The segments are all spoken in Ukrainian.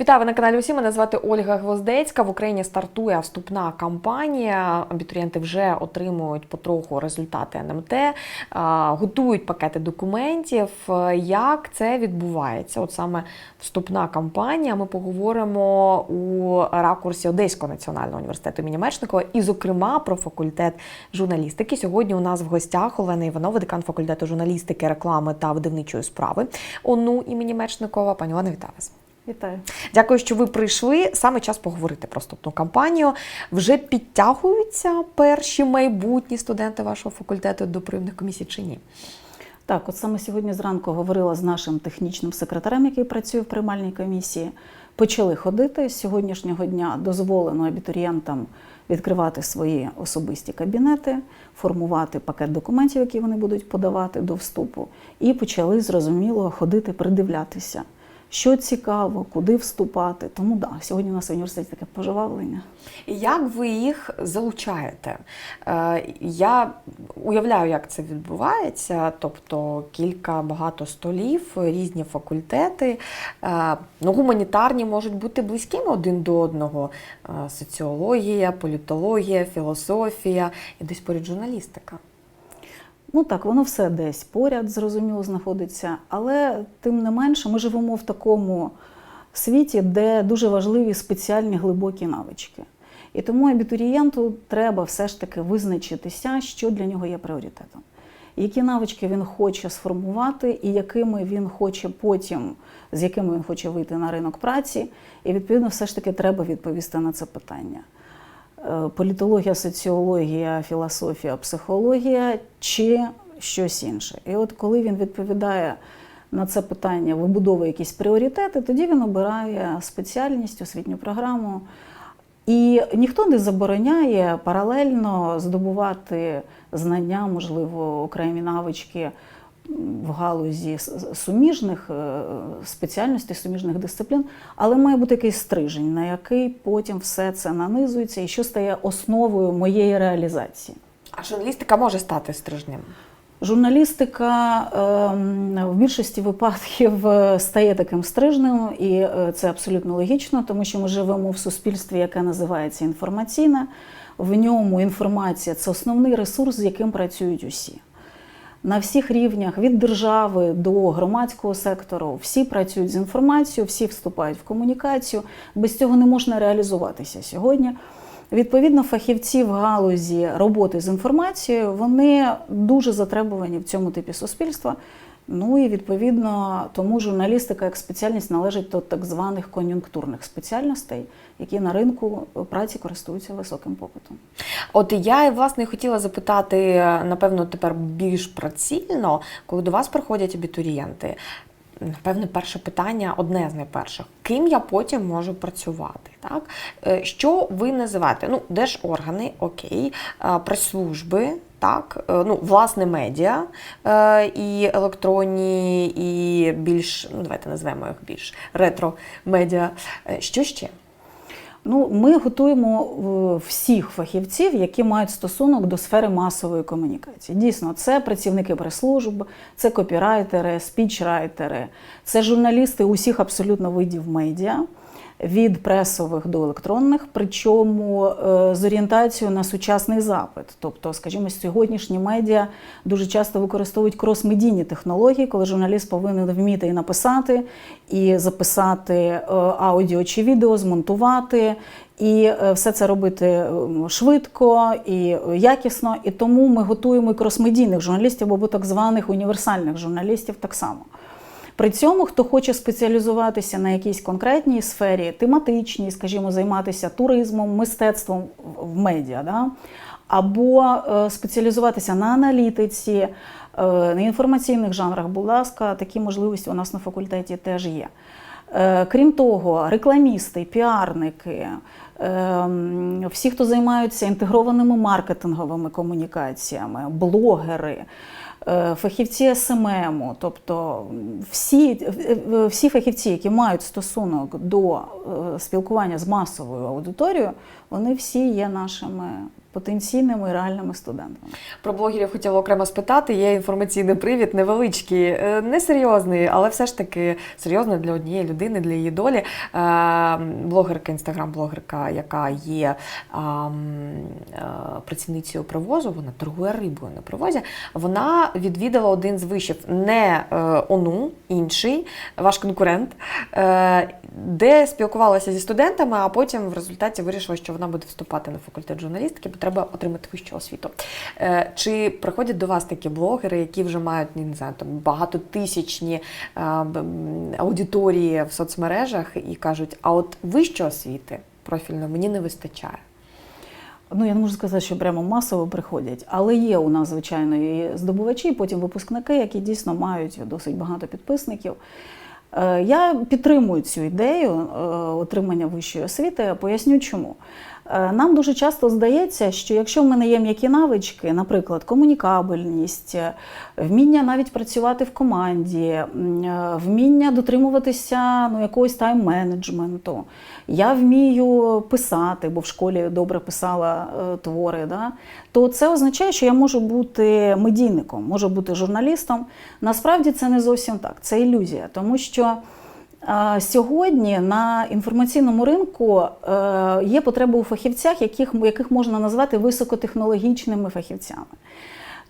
Вітаю ви на каналі Усі. Мене звати Ольга Гвоздецька. В Україні стартує вступна кампанія. Абітурієнти вже отримують потроху результати НМТ, готують пакети документів. Як це відбувається? От саме вступна кампанія. Ми поговоримо у ракурсі Одеського національного університету імені Мечникова і, зокрема, про факультет журналістики. Сьогодні у нас в гостях Олена Іванова, декан факультету журналістики, реклами та видавничої справи ОНУ імені Мечникова. Пані Олена, вітаю вас. Вітаю. Дякую, що ви прийшли. Саме час поговорити про вступну кампанію. Вже підтягуються перші майбутні студенти вашого факультету до прийомних комісій чи ні? Так, от саме сьогодні зранку говорила з нашим технічним секретарем, який працює в приймальній комісії. Почали ходити з сьогоднішнього дня. Дозволено абітурієнтам відкривати свої особисті кабінети, формувати пакет документів, які вони будуть подавати до вступу, і почали зрозуміло ходити, придивлятися, що цікаво, куди вступати. Тому да, сьогодні у нас в університеті таке пожвавлення. Як ви їх залучаєте? Е, Я уявляю, як це відбувається, тобто кілька багато столів, різні факультети. Е, Ну, гуманітарні можуть бути близькими один до одного. Е, Соціологія, політологія, філософія і десь поряд журналістика. Ну так, воно все десь поряд, зрозуміло, знаходиться. Але тим не менше, ми живемо в такому світі, де дуже важливі спеціальні глибокі навички. І тому абітурієнту треба все ж таки визначитися, що для нього є пріоритетом. Які навички він хоче сформувати, і якими він хоче потім, з якими він хоче вийти на ринок праці, і відповідно все ж таки треба відповісти на це питання. Е, політологія, соціологія, філософія, психологія чи щось інше. І от коли він відповідає на це питання, вибудовує якісь пріоритети, тоді він обирає спеціальність, освітню програму. І ніхто не забороняє паралельно здобувати знання, можливо, окремі навички в галузі суміжних е, спеціальностей, суміжних дисциплін, але має бути якийсь стрижень, на який потім все це нанизується і що стає основою моєї реалізації. А журналістика може стати стрижнем. Журналістика ем, в більшості випадків е, стає таким стрижним, і е, це абсолютно логічно, тому що ми живемо в суспільстві, яке називається інформаційне. В ньому інформація це основний ресурс, з яким працюють усі. На всіх рівнях від держави до громадського сектору всі працюють з інформацією, всі вступають в комунікацію. Без цього не можна реалізуватися сьогодні. Відповідно, фахівці в галузі роботи з інформацією вони дуже затребувані в цьому типі суспільства. Ну і відповідно тому журналістика як спеціальність належить до так званих кон'юнктурних спеціальностей, які на ринку праці користуються високим попитом. От я власне хотіла запитати, напевно, тепер більш прицільно, коли до вас приходять абітурієнти. Напевне, перше питання одне з найперших. Ким я потім можу працювати? Так? Е, Що ви називаєте? Ну, держоргани, окей, е, прес-служби, так, е, ну, власне, медіа е, і електронні, і більш, ну, давайте назвемо їх більш ретро-медіа. Е, Що ще? Ну, ми готуємо всіх фахівців, які мають стосунок до сфери масової комунікації. Дійсно, це працівники прес-служб, це копірайтери, спічрайтери, це журналісти усіх абсолютно видів медіа. Від пресових до електронних, причому е, з орієнтацією на сучасний запит. Тобто, скажімо, сьогоднішні медіа дуже часто використовують крос-медійні технології, коли журналіст повинен вміти і написати, і записати е, аудіо чи відео, змонтувати, і е, все це робити швидко і якісно. І тому ми готуємо і крос-медійних журналістів або так званих універсальних журналістів так само. При цьому, хто хоче спеціалізуватися на якійсь конкретній сфері, тематичній, скажімо, займатися туризмом, мистецтвом в медіа, да? або е, спеціалізуватися на аналітиці, е, на інформаційних жанрах, будь ласка, такі можливості у нас на факультеті теж є. Е, Крім того, рекламісти, піарники, ем, всі, хто займаються інтегрованими маркетинговими комунікаціями, блогери, е, фахівці СММу, тобто всі, е, всі фахівці, які мають стосунок до е, спілкування з масовою аудиторією, вони всі є нашими потенційними реальними студентами. Про блогерів хотіла окремо спитати. Є інформаційний привід, невеличкий, е, несерйозний, але все ж таки серйозний для однієї людини, для її долі. Е, Блогерка, інстаграм-блогерка, яка є е, працівницею привозу, вона торгує рибою на привозі. Вона відвідала один з вишів, не ОНУ, інший, ваш конкурент, де спілкувалася зі студентами, а потім в результаті вирішила, що вона буде вступати на факультет журналістики, треба отримати вищу освіту. Е, Чи приходять до вас такі блогери, які вже мають не знаю, там багатотисячні е, аудиторії в соцмережах і кажуть, а от вищої освіти профільно мені не вистачає. Ну, я не можу сказати, що прямо масово приходять, але є у нас, звичайно, і здобувачі, потім випускники, які дійсно мають досить багато підписників. Е, Я підтримую цю ідею отримання вищої освіти. Поясню чому. Е, Нам дуже часто здається, що якщо в мене є м'які навички, наприклад, комунікабельність, е, вміння навіть працювати в команді, е, вміння дотримуватися ну, якогось тайм-менеджменту, я вмію писати, бо в школі добре писала твори, да? то це означає, що я можу бути медійником, можу бути журналістом. Насправді це не зовсім так, це ілюзія, тому що. Сьогодні на інформаційному ринку е, є потреба у фахівцях, яких, яких можна назвати високотехнологічними фахівцями.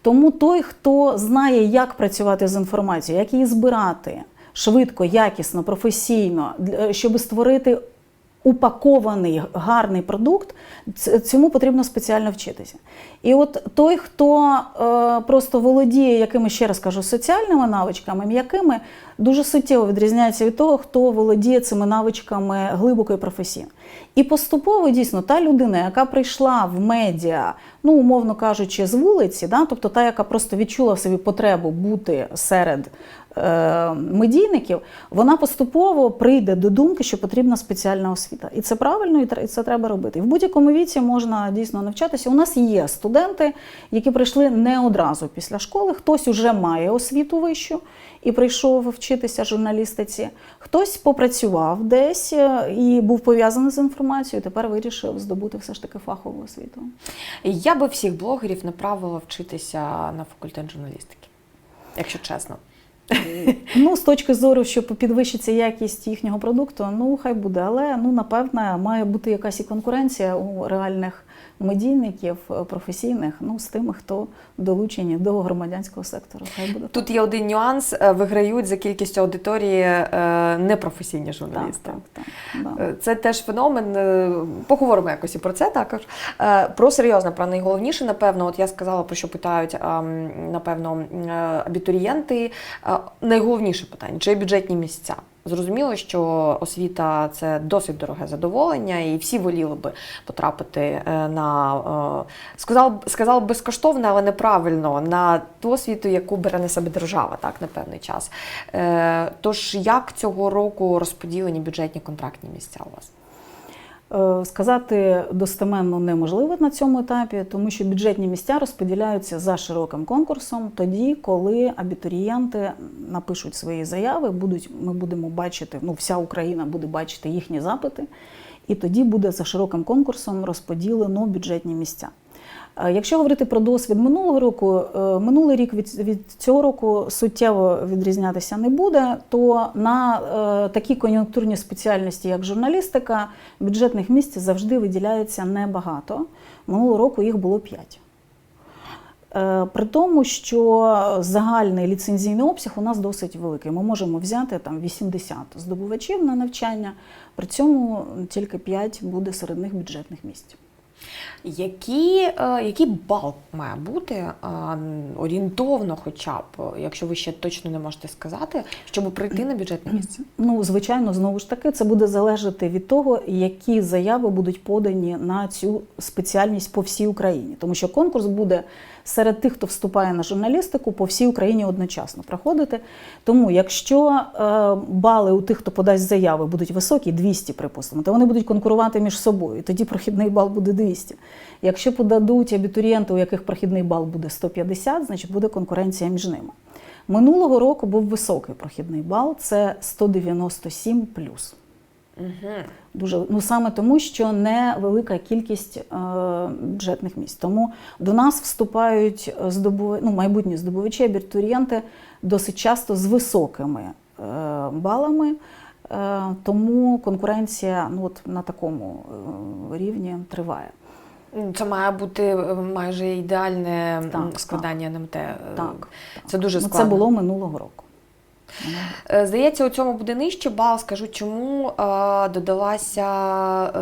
Тому той, хто знає, як працювати з інформацією, як її збирати швидко, якісно, професійно, для- щоб створити упакований гарний продукт, цьому потрібно спеціально вчитися. І от той, хто е, просто володіє якимись, ще раз кажу, соціальними навичками, м'якими, дуже суттєво відрізняється від того, хто володіє цими навичками глибоко і професійно. І поступово дійсно та людина, яка прийшла в медіа, ну умовно кажучи, з вулиці, да, тобто та, яка просто відчула в собі потребу бути серед медійників, вона поступово прийде до думки, що потрібна спеціальна освіта. І це правильно, і це треба робити. І в будь-якому віці можна дійсно навчатися. У нас є студенти, які прийшли не одразу після школи. Хтось уже має освіту вищу і прийшов вчитися журналістиці. Хтось попрацював десь е, і був пов'язаний з інформацією. Тепер вирішив здобути все ж таки фахову освіту. Я би всіх блогерів направила вчитися на факультет журналістики, якщо чесно. Ну, з точки зору, що підвищиться якість їхнього продукту, ну хай буде, але ну напевне має бути якась і конкуренція у реальних медійників е, професійних, ну з тими, хто долучені до громадянського сектору. Хай буде Тут є один нюанс: е, виграють за кількістю аудиторії е, непрофесійні журналісти. так, так. Е, Це теж феномен. Поговоримо якось і про це також. Про серйозне, про найголовніше, напевно, от я сказала, про що питають, напевно, абітурієнти. Найголовніше питання чи є бюджетні місця. Зрозуміло, що освіта це досить дороге задоволення, і всі воліли би потрапити е, на е, сказав, сказав безкоштовно, але неправильно на ту освіту, яку бере на себе держава, так на певний час. Е, Тож як цього року розподілені бюджетні контрактні місця у вас? Е, Сказати достеменно неможливо на цьому етапі, тому що бюджетні місця розподіляються за широким конкурсом тоді, коли абітурієнти напишуть свої заяви, будуть, ми будемо бачити, ну вся Україна буде бачити їхні запити, і тоді буде за широким конкурсом розподілено бюджетні місця. Якщо говорити про досвід минулого року, е, минулий рік від, від цього року суттєво відрізнятися не буде, то на е, такі кон'юнктурні спеціальності, як журналістика, бюджетних місць завжди виділяється небагато. Минулого року їх було 5. Е, При тому, що загальний ліцензійний обсяг у нас досить великий. Ми можемо взяти там 80 здобувачів на навчання, при цьому тільки 5 буде серед них бюджетних місць. Які, е, який бал має бути е, орієнтовно, хоча б, якщо ви ще точно не можете сказати, щоб прийти на бюджетне місце? Ну, звичайно, знову ж таки, це буде залежати від того, які заяви будуть подані на цю спеціальність по всій Україні. Тому що конкурс буде серед тих, хто вступає на журналістику, по всій Україні одночасно проходити. Тому, якщо е, бали у тих, хто подасть заяви, будуть високі, 200, припустимо, то вони будуть конкурувати між собою. І тоді прохідний бал буде 200. Якщо подадуть абітурієнти, у яких прохідний бал буде 150, значить буде конкуренція між ними. Минулого року був високий прохідний бал, це 197 плюс. Угу. Дуже ну саме тому, що невелика кількість е, бюджетних місць. Тому до нас вступають здобув... ну, майбутні здобувачі, абітурієнти досить часто з високими е, балами. Е, тому конкуренція ну, от на такому е, рівні триває. Це має бути е, майже ідеальне Так, складання НМТ. Е, Так, Це дуже Ну, складно. Це було минулого року. Е, Здається, у цьому буде нижче бал. Скажу, чому е, додалася е,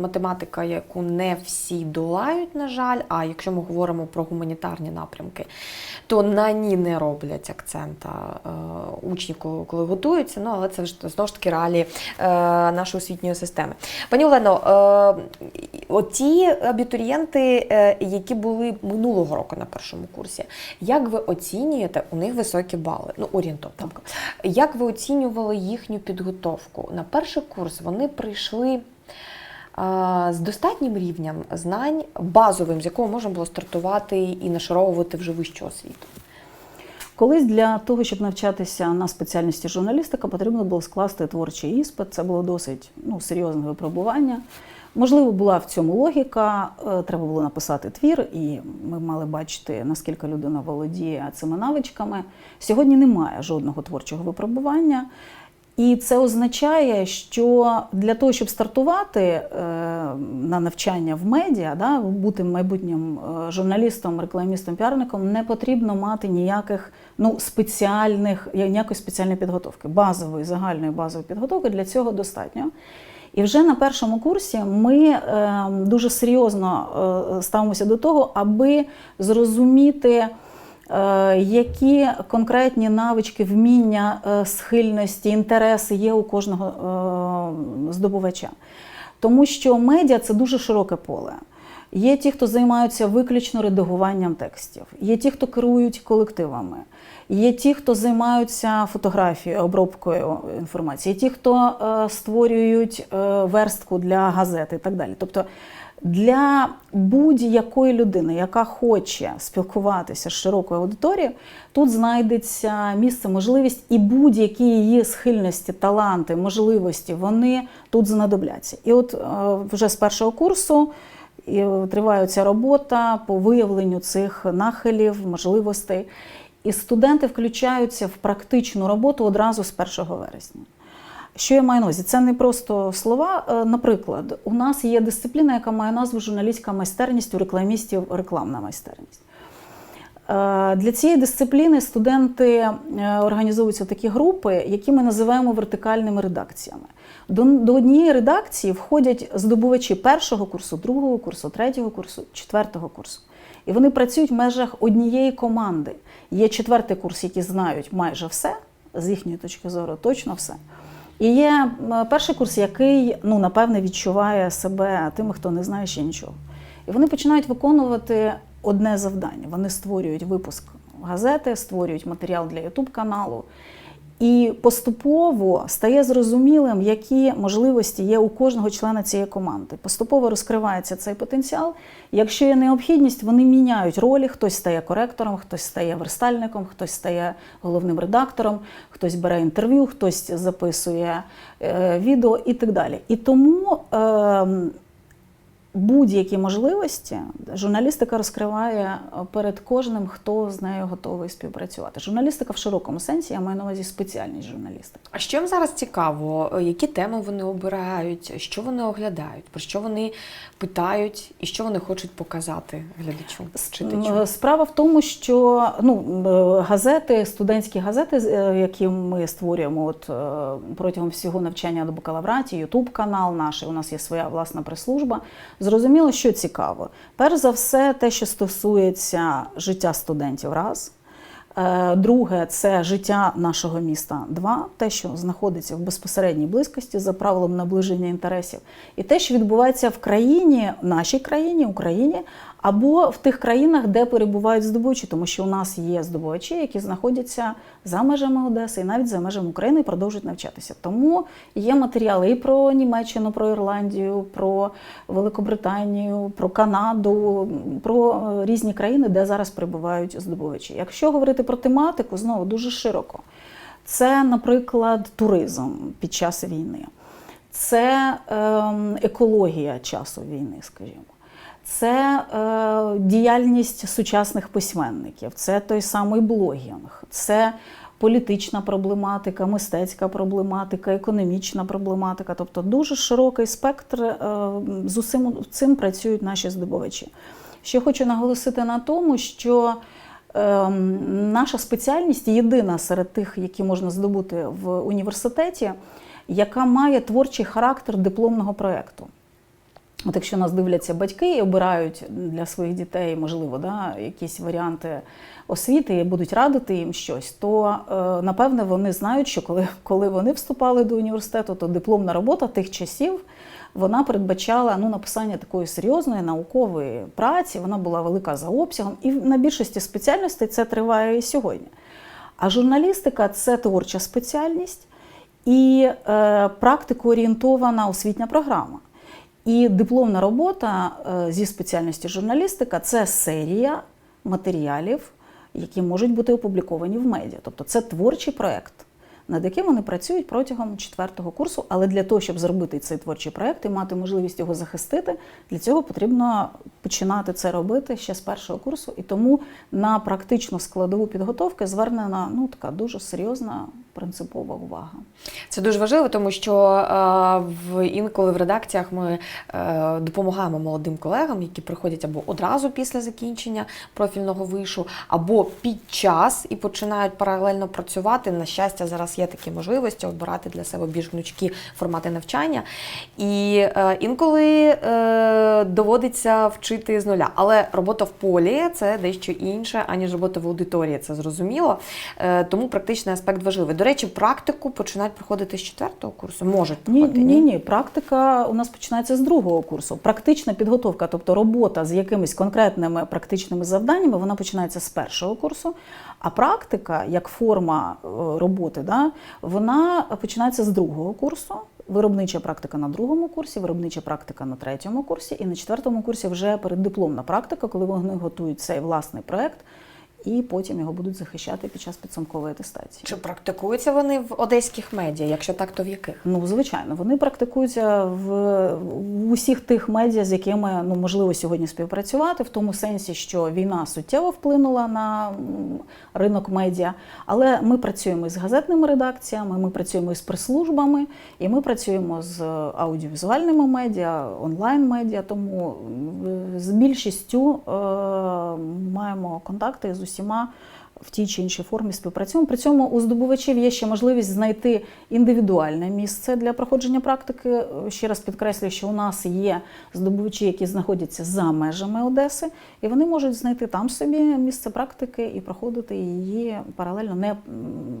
математика, яку не всі долають, на жаль. А якщо ми говоримо про гуманітарні напрямки, то на ній не роблять акцента учні, коли, готуються. Ну але це знову ж таки реалії нашої освітньої системи. Пані Олено, оті абітурієнти, які були минулого року на першому курсі, як ви оцінюєте у них високі бали? Ну, орієнтовно. Як ви оцінювали їхню підготовку? На перший курс вони прийшли з достатнім рівнем знань, базовим, з якого можна було стартувати і нашаровувати вже вищу освіту. Колись для того, щоб навчатися на спеціальності журналістика, потрібно було скласти творчий іспит. Це було досить ну, серйозне випробування. Можливо, була в цьому логіка. Е, Треба було написати твір, і ми мали бачити, наскільки людина володіє цими навичками. Сьогодні немає жодного творчого випробування. І це означає, що для того, щоб стартувати е, на навчання в медіа, да, бути майбутнім е, журналістом, рекламістом, піарником, не потрібно мати ніяких ну, спеціальних, ніякої спеціальної підготовки. Базової, загальної базової підготовки для цього достатньо. І вже на першому курсі ми е, дуже серйозно е, ставимося до того, аби зрозуміти. Е, Які конкретні навички, вміння, схильності, інтереси є у кожного здобувача? Тому що медіа це дуже широке поле. Є ті, хто займаються виключно редагуванням текстів, є ті, хто керують колективами, є ті, хто займаються фотографією, обробкою інформації, є ті, хто е, створюють е, верстку для газети і так далі. Тобто для будь-якої людини, яка хоче спілкуватися з широкою аудиторією, тут знайдеться місце, можливість, і будь-які її схильності, таланти, можливості вони тут знадобляться. І от е, вже з першого курсу і триває робота по виявленню цих нахилів, можливостей. І студенти включаються в практичну роботу одразу з 1 вересня. Що я маю на увазі? Це не просто слова. Е, Наприклад, у нас є дисципліна, яка має назву журналістська майстерність у рекламістів, рекламна майстерність. Е, Для цієї дисципліни студенти е, організовуються такі групи, які ми називаємо вертикальними редакціями. До, до однієї редакції входять здобувачі першого курсу, другого курсу, третього курсу, четвертого курсу. І вони працюють в межах однієї команди. Є четвертий курс, які знають майже все, з їхньої точки зору, точно все. І є перший курс, який ну, напевне відчуває себе тими, хто не знає ще нічого. І вони починають виконувати одне завдання. Вони створюють випуск газети, створюють матеріал для Ютуб каналу. І поступово стає зрозумілим, які можливості є у кожного члена цієї команди. Поступово розкривається цей потенціал. Якщо є необхідність, вони міняють ролі. Хтось стає коректором, хтось стає верстальником, хтось стає головним редактором, хтось бере інтерв'ю, хтось записує е, відео і так далі. І тому. Е, Будь-які можливості журналістика розкриває перед кожним, хто з нею готовий співпрацювати. Журналістика в широкому сенсі, я маю на увазі спеціальність журналістики. А що їм зараз цікаво? Е, Які теми вони обирають, що вони оглядають, про що вони питають і що вони хочуть показати глядачу, читачу? Справа в тому, що ну, газети, студентські газети, е, які ми створюємо от, е, протягом всього навчання до бакалавраті, Ютуб канал наш, у нас є своя власна прес-служба. Зрозуміло, що цікаво. Перш за все, те, що стосується життя студентів, раз. Е, Друге, це життя нашого міста. Два, те, що знаходиться в безпосередній близькості за правилом наближення інтересів, і те, що відбувається в країні, нашій країні, Україні, або в тих країнах, де перебувають здобувачі, тому що у нас є здобувачі, які знаходяться за межами Одеси і навіть за межами України і продовжують навчатися. Тому є матеріали і про Німеччину, про Ірландію, про Великобританію, про Канаду, про е, різні країни, де зараз перебувають здобувачі. Якщо говорити про тематику, знову дуже широко. Це, наприклад, туризм під час війни. це ем, екологія часу війни, скажімо. Це е, діяльність сучасних письменників, це той самий блогінг, це політична проблематика, мистецька проблематика, економічна проблематика. Тобто дуже широкий спектр е, з усім цим працюють наші здобувачі. Ще хочу наголосити на тому, що ем, наша спеціальність єдина серед тих, які можна здобути в університеті, яка має творчий характер дипломного проєкту. От якщо нас дивляться батьки і обирають для своїх дітей, можливо, да, якісь варіанти освіти і будуть радити їм щось, то е, напевне вони знають, що коли, коли вони вступали до університету, то дипломна робота тих часів вона передбачала ну, написання такої серйозної наукової праці, вона була велика за обсягом, і на більшості спеціальностей це триває і сьогодні. А журналістика це творча спеціальність і е, практико-орієнтована освітня програма. І дипломна робота е, зі спеціальності журналістика це серія матеріалів, які можуть бути опубліковані в медіа. Тобто це творчий проєкт, над яким вони працюють протягом четвертого курсу. Але для того, щоб зробити цей творчий проєкт і мати можливість його захистити, для цього потрібно починати це робити ще з першого курсу. І тому на практичну складову підготовки звернена ну, така дуже серйозна принципова увага. Це дуже важливо, тому що е, в інколи в редакціях ми е, допомагаємо молодим колегам, які приходять або одразу після закінчення профільного вишу, або під час і починають паралельно працювати. На щастя, зараз є такі можливості обирати для себе більш гнучкі формати навчання. І е, інколи доводиться вчити з нуля. Але робота в полі це дещо інше, аніж робота в аудиторії, це зрозуміло. Тому практичний аспект важливий. До речі, практику починають проходити з четвертого курсу. Можуть Ні, проходити. ні, ні. Практика у нас починається з другого курсу. Практична підготовка, тобто робота з якимись конкретними практичними завданнями, вона починається з першого курсу. А практика, як форма е, роботи, да, вона починається з другого курсу. Виробнича практика на другому курсі, виробнича практика на третьому курсі, і на четвертому курсі вже переддипломна практика, коли вони готують цей власний проект і потім його будуть захищати під час підсумкової атестації. Чи практикуються вони в одеських медіа? Якщо так, то в яких? Ну, звичайно, вони практикуються в, в усіх тих медіа, з якими ну можливо сьогодні співпрацювати, в тому сенсі, що війна суттєво вплинула на ринок медіа. Але ми працюємо із газетними редакціями, ми працюємо із прес-службами, і ми працюємо з аудіовізуальними медіа, онлайн-медіа. Тому з більшістю е, маємо контакти з усіма в тій чи іншій формі співпрацюємо. При цьому у здобувачів є ще можливість знайти індивідуальне місце для проходження практики. Ще раз підкреслюю, що у нас є здобувачі, які знаходяться за межами Одеси, і вони можуть знайти там собі місце практики і проходити її паралельно, не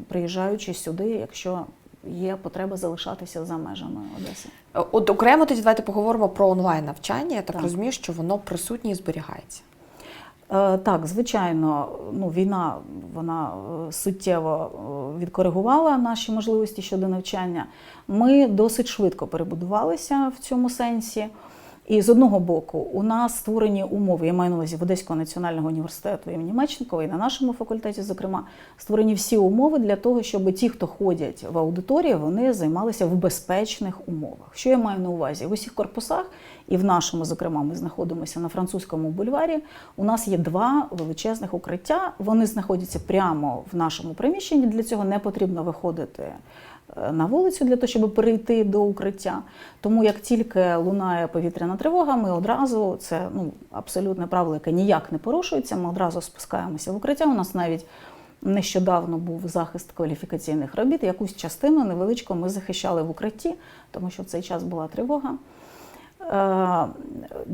приїжджаючи сюди, якщо є потреба залишатися за межами Одеси. От окремо тоді давайте поговоримо про онлайн навчання. Я так, Так. розумію, що воно присутнє і зберігається. Е, Так, звичайно, ну, війна вона е, суттєво е, відкоригувала наші можливості щодо навчання. Ми досить швидко перебудувалися в цьому сенсі. І з одного боку, у нас створені умови, я маю на увазі в Одеського національного університету імені Мечникова і на нашому факультеті, зокрема, створені всі умови для того, щоб ті, хто ходять в аудиторії, вони займалися в безпечних умовах. Що я маю на увазі? В усіх корпусах, і в нашому, зокрема, ми знаходимося на французькому бульварі. У нас є два величезних укриття. Вони знаходяться прямо в нашому приміщенні. Для цього не потрібно виходити на вулицю для того, щоб перейти до укриття. Тому як тільки лунає повітряна тривога, ми одразу це ну абсолютне правило, яке ніяк не порушується. Ми одразу спускаємося в укриття. У нас навіть нещодавно був захист кваліфікаційних робіт. Якусь частину невеличку ми захищали в укритті, тому що в цей час була тривога. Е,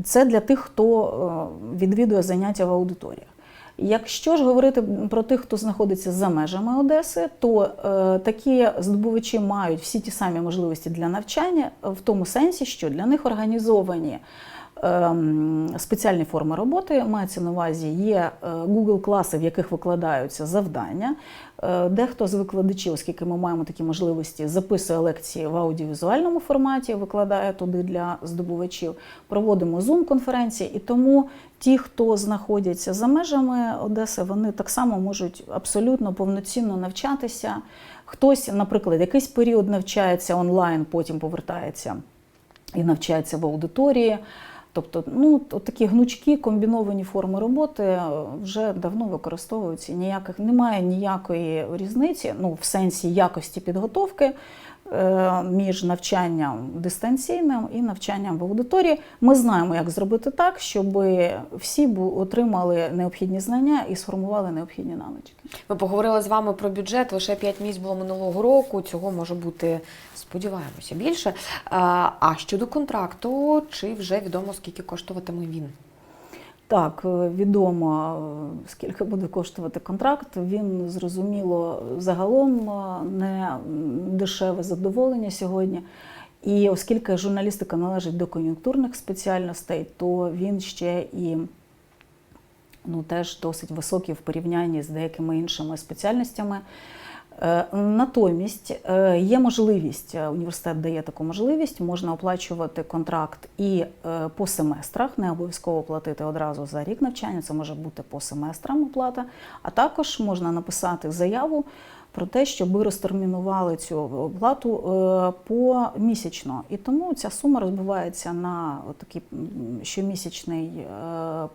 Це для тих, хто е, відвідує заняття в аудиторіях. Якщо ж говорити про тих, хто знаходиться за межами Одеси, то е, такі здобувачі мають всі ті самі можливості для навчання, в тому сенсі, що для них організовані спеціальні форми роботи. Мається на увазі є е, Google класи, в яких викладаються завдання. Е, Дехто з викладачів, оскільки ми маємо такі можливості, записує лекції в аудіовізуальному форматі, викладає туди для здобувачів. Проводимо Zoom-конференції, і тому ті, хто знаходяться за межами Одеси, вони так само можуть абсолютно повноцінно навчатися Хтось, наприклад, якийсь період навчається онлайн, потім повертається і навчається в аудиторії. Тобто, ну, такі гнучкі комбіновані форми роботи е, вже давно використовуються. Ніяких немає ніякої різниці, ну в сенсі якості підготовки між навчанням дистанційним і навчанням в аудиторії. Ми знаємо, як зробити так, щоб всі отримали необхідні знання і сформували необхідні навички. Ми поговорили з вами про бюджет. Лише 5 місць було минулого року. Цього може бути, сподіваємося, більше. А а щодо контракту, чи вже відомо скільки коштуватиме він? Так, е, відомо, е, скільки буде коштувати контракт. Він зрозуміло загалом е, не дешеве задоволення сьогодні. І оскільки журналістика належить до кон'юнктурних спеціальностей, то він ще і ну, теж досить високий в порівнянні з деякими іншими спеціальностями. Е, Натомість е, є можливість, е, університет дає таку можливість, можна оплачувати контракт і по семестрах, не обов'язково платити одразу за рік навчання, це може бути по семестрам оплата, а також можна написати заяву про те, щоб розтермінували цю оплату помісячно. І тому ця сума розбивається на такий щомісячний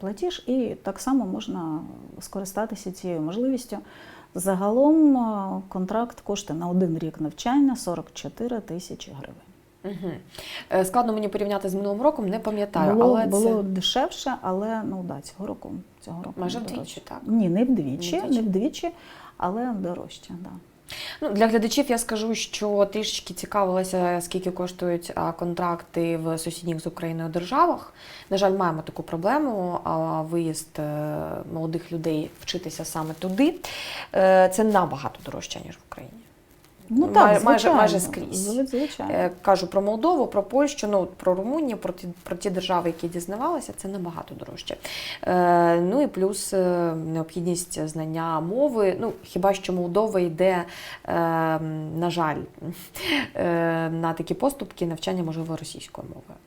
платіж, і так само можна скористатися цією можливістю. Загалом е, контракт коштує на один рік навчання 44 тисячі гривень. Угу. Складно мені порівняти з минулим роком, не пам'ятаю, Було, але було це дешевше, але ну да, цього року цього року майже вдвічі, так. Ні, не вдвічі, Не вдвічі. не вдвічі, але дорожче. Да. Ну, для глядачів я скажу, що трішечки цікавилася, скільки коштують контракти в сусідніх з Україною державах. На жаль, маємо таку проблему. А виїзд е, молодих людей вчитися саме туди. Е, Це набагато дорожче, ніж в Україні. Ну Май- так, майже- звичайно. майже скрізь. Звичайно. Е, Кажу про Молдову, про Польщу, ну про Румунію, про ті, про ті держави, які дізнавалися, це набагато дорожче. Е, ну і плюс е, необхідність знання мови. Ну хіба що Молдова йде, е, на жаль, е, на такі поступки навчання можливо російською мовою.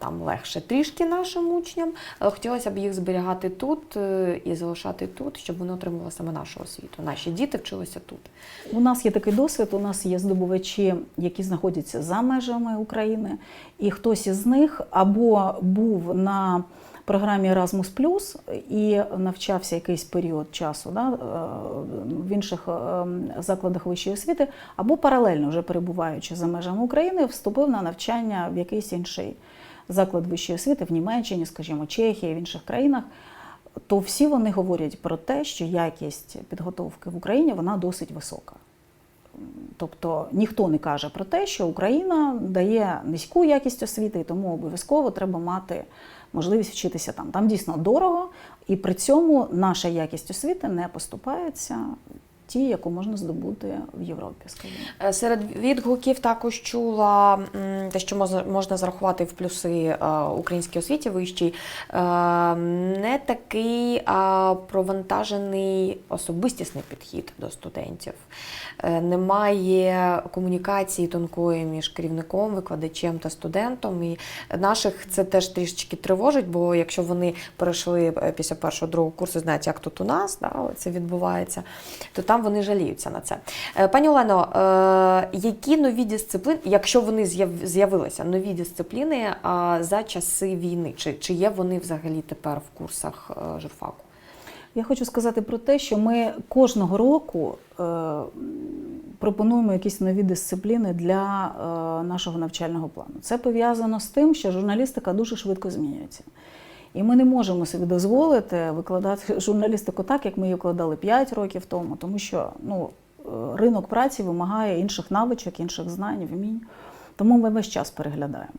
Там легше трішки нашим учням, але хотілося б їх зберігати тут е, і залишати тут, щоб вони отримували саме нашу освіту. Наші діти вчилися тут. У нас є такий досвід. У нас є здобувачі, які знаходяться за межами України, і хтось із них або був на програмі Erasmus і навчався якийсь період часу да, е, в інших е, закладах вищої освіти, або паралельно, вже перебуваючи за межами України, вступив на навчання в якийсь інший заклад вищої освіти в Німеччині, скажімо, Чехії, в інших країнах. То всі вони говорять про те, що якість підготовки в Україні вона досить висока. Тобто ніхто не каже про те, що Україна дає низьку якість освіти, і тому обов'язково треба мати можливість вчитися там. Там дійсно дорого, і при цьому наша якість освіти не поступається ті, яку можна здобути в Європі, скажімо. Е, Серед відгуків також чула те, що можна, зарахувати в плюси е, українській освіті вищій, е, не такий провантажений особистісний підхід до студентів. Немає комунікації тонкої між керівником, викладачем та студентом. І наших це теж трішечки тривожить, бо якщо вони перейшли після першого другого курсу, знають, як тут у нас да, це відбувається, то там вони жаліються на це. Е, Пані Олено, е, які нові дисципліни, якщо вони з'явилися, нові дисципліни е, за часи війни, чи, чи є вони взагалі тепер в курсах журфаку? Я хочу сказати про те, що ми кожного року пропонуємо якісь нові дисципліни для нашого навчального плану. Це пов'язано з тим, що журналістика дуже швидко змінюється. І ми не можемо собі дозволити викладати журналістику так, як ми її викладали 5 років тому, тому що ну, е, ринок праці вимагає інших навичок, інших знань, вмінь. Тому ми весь час переглядаємо.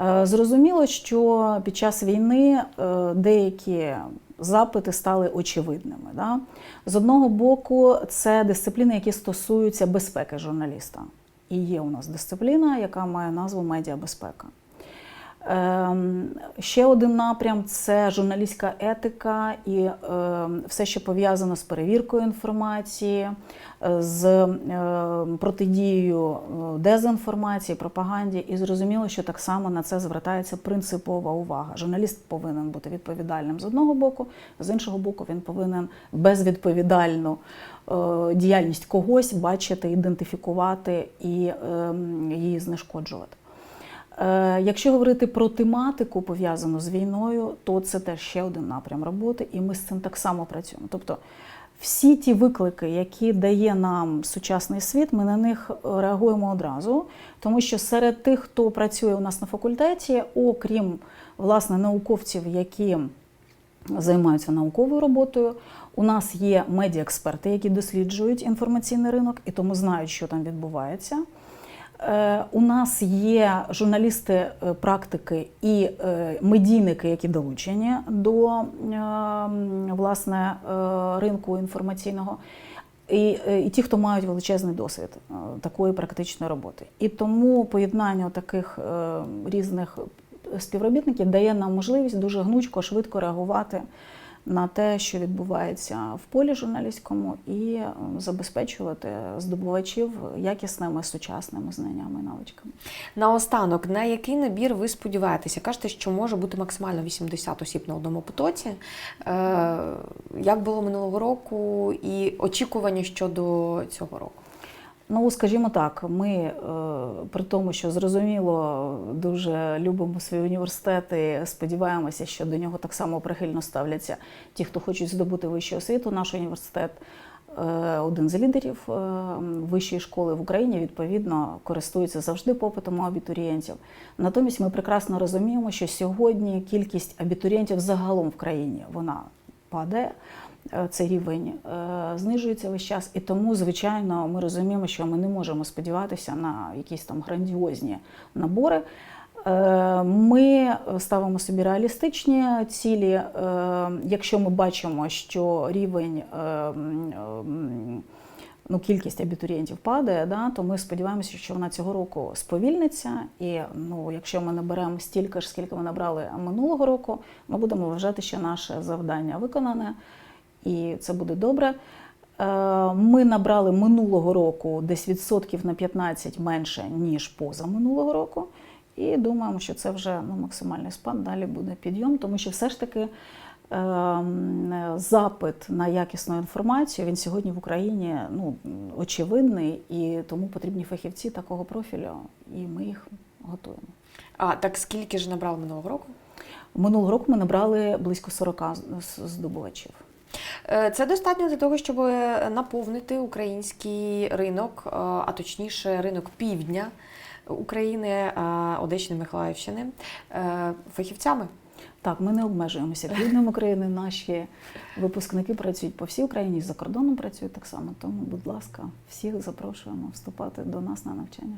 Е, Зрозуміло, що під час війни е, деякі запити стали очевидними. Да? З одного боку, це дисципліни, які стосуються безпеки журналіста. І є у нас дисципліна, яка має назву медіабезпека. Ем, Ще один напрям це журналістська етика і ем, все, що пов'язано з перевіркою інформації, е, з е, протидією е, дезінформації, пропаганді. І зрозуміло, що так само на це звертається принципова увага. Журналіст повинен бути відповідальним з одного боку, з іншого боку, він повинен безвідповідальну е, діяльність когось бачити, ідентифікувати і ем, її знешкоджувати. Е, Якщо говорити про тематику пов'язану з війною, то це теж ще один напрям роботи, і ми з цим так само працюємо. Тобто всі ті виклики, які дає нам сучасний світ, ми на них реагуємо одразу, тому що серед тих, хто працює у нас на факультеті, окрім власне науковців, які займаються науковою роботою. У нас є медіаексперти, які досліджують інформаційний ринок і тому знають, що там відбувається. Е, У нас є журналісти е, практики і е, медійники, які долучені до власне ринку інформаційного. І, і ті, хто мають величезний досвід такої практичної роботи. І тому поєднання таких різних співробітників дає нам можливість дуже гнучко, швидко реагувати на те, що відбувається в полі журналістському, і забезпечувати здобувачів якісними сучасними знаннями і навичками. Наостанок, на який набір ви сподіваєтеся? Кажете, що може бути максимально 80 осіб на одному потоці. Е, як було минулого року, і очікування щодо цього року? Ну, скажімо так, ми е, при тому, що зрозуміло дуже любимо свої університети, сподіваємося, що до нього так само прихильно ставляться ті, хто хочуть здобути вищу освіту. Наш університет е, один з лідерів е, вищої школи в Україні, відповідно, користується завжди попитом у абітурієнтів. Натомість ми прекрасно розуміємо, що сьогодні кількість абітурієнтів загалом в країні вона падає. Е, Цей рівень е, знижується весь час, і тому, звичайно, ми розуміємо, що ми не можемо сподіватися на якісь там грандіозні набори. Е, Ми ставимо собі реалістичні цілі. Якщо ми бачимо, що рівень ну, кількість абітурієнтів падає, да, то ми сподіваємося, що вона цього року сповільниться. І ну, якщо ми наберемо стільки ж, скільки ми набрали минулого року, ми будемо вважати, що наше завдання виконане, і це буде добре. Е, Ми набрали минулого року десь відсотків на 15 менше, ніж поза минулого року. І думаємо, що це вже ну, максимальний спад, далі буде підйом, тому що все ж таки ем, запит на якісну інформацію він сьогодні в Україні ну, очевидний, і тому потрібні фахівці такого профілю, і ми їх готуємо. А так скільки ж набрали минулого року? Минулого року ми набрали близько 40 здобувачів. Е, Це достатньо для того, щоб наповнити український ринок, е, а точніше ринок півдня України, е, Одещини, Миколаївщини фахівцями. Так, ми не обмежуємося півднем України. Наші випускники працюють по всій Україні, за кордоном працюють так само. Тому, будь ласка, всіх запрошуємо вступати до нас на навчання.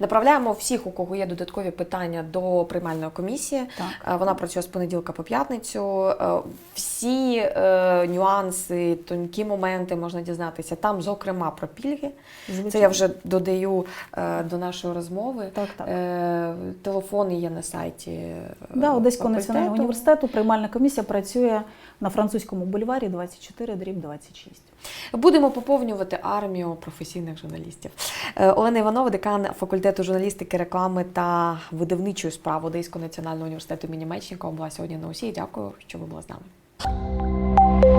Направляємо всіх, у кого є додаткові питання до приймальної комісії. Так. Е, Вона працює з понеділка по п'ятницю. Е, Всі е, нюанси, тонкі моменти можна дізнатися там, зокрема про пільги. Звичайно. Це я вже додаю до нашої розмови. Так, так. Телефони є на сайті. Да, Одеського національного університету приймальна комісія працює на французькому бульварі 24 дріб 26. Будемо поповнювати армію професійних журналістів. Е, Олена Іванова, декан факультету журналістики, реклами та видавничої справи Одеського національного університету імені Мечникова, була сьогодні на усі. Дякую, що ви були з нами.